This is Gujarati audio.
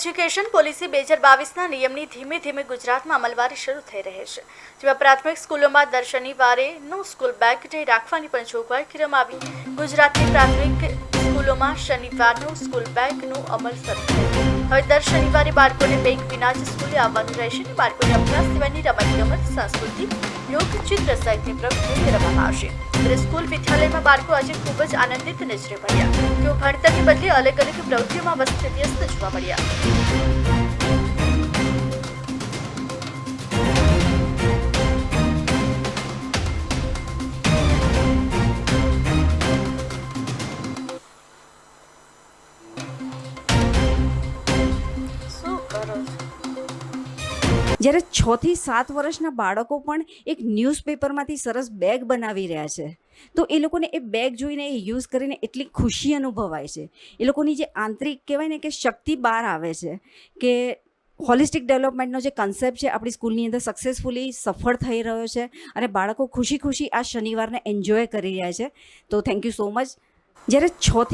એજ્યુકેશન પોલિસી બે હજાર બાવીસના નિયમની ધીમે ધીમે ગુજરાતમાં અમલવારી શરૂ થઈ રહી છે. જેમાં પ્રાથમિક સ્કૂલોમાં દર શનિવારે નો સ્કૂલ બેગ ડે રાખવાની પણ જોગવાઈ કરવામાં આવી. ગુજરાતની પ્રાથમિક સ્કૂલોમાં શનિવારનું સ્કૂલ બેગનું અમલ શરૂ હવે દર શનિવારે બાળકોને બેગ વિના જ સ્કૂલે આવવાનું રહેશે અને બાળકોને અભ્યાસ સિવાયની રમતગમત સંસ્કૃતિ યોગ, ચિત્ર સહિતની પ્રવૃત્તિ કરવામાં આવશે. ત્યારે સ્કૂલ વિદ્યાલયમાં બાળકો આજે ખૂબ જ આનંદિત નજરે પડ્યા. તેઓ ભણતરની બદલે અલગ અલગ પ્રવૃત્તિઓમાં વ્યસ્ત જોવા મળ્યા. જ્યારે છ થી સાત વર્ષના બાળકો પણ એક ન્યૂઝપેપરમાંથી સરસ બેગ બનાવી રહ્યા છે, તો એ લોકોને એ બેગ જોઈને, એ યુઝ કરીને એટલી ખુશી અનુભવાય છે. એ લોકોની જે આંતરિક કહેવાય ને કે શક્તિ બહાર આવે છે કે હોલિસ્ટિક ડેવલપમેન્ટનો જે કન્સેપ્ટ છે, આપણી સ્કૂલની અંદર સક્સેસફુલી સફળ થઈ રહ્યો છે અને બાળકો ખુશી ખુશી આ શનિવારને એન્જોય કરી રહ્યા છે. તો થેન્ક યુ સો મચ જ્યારે છ થી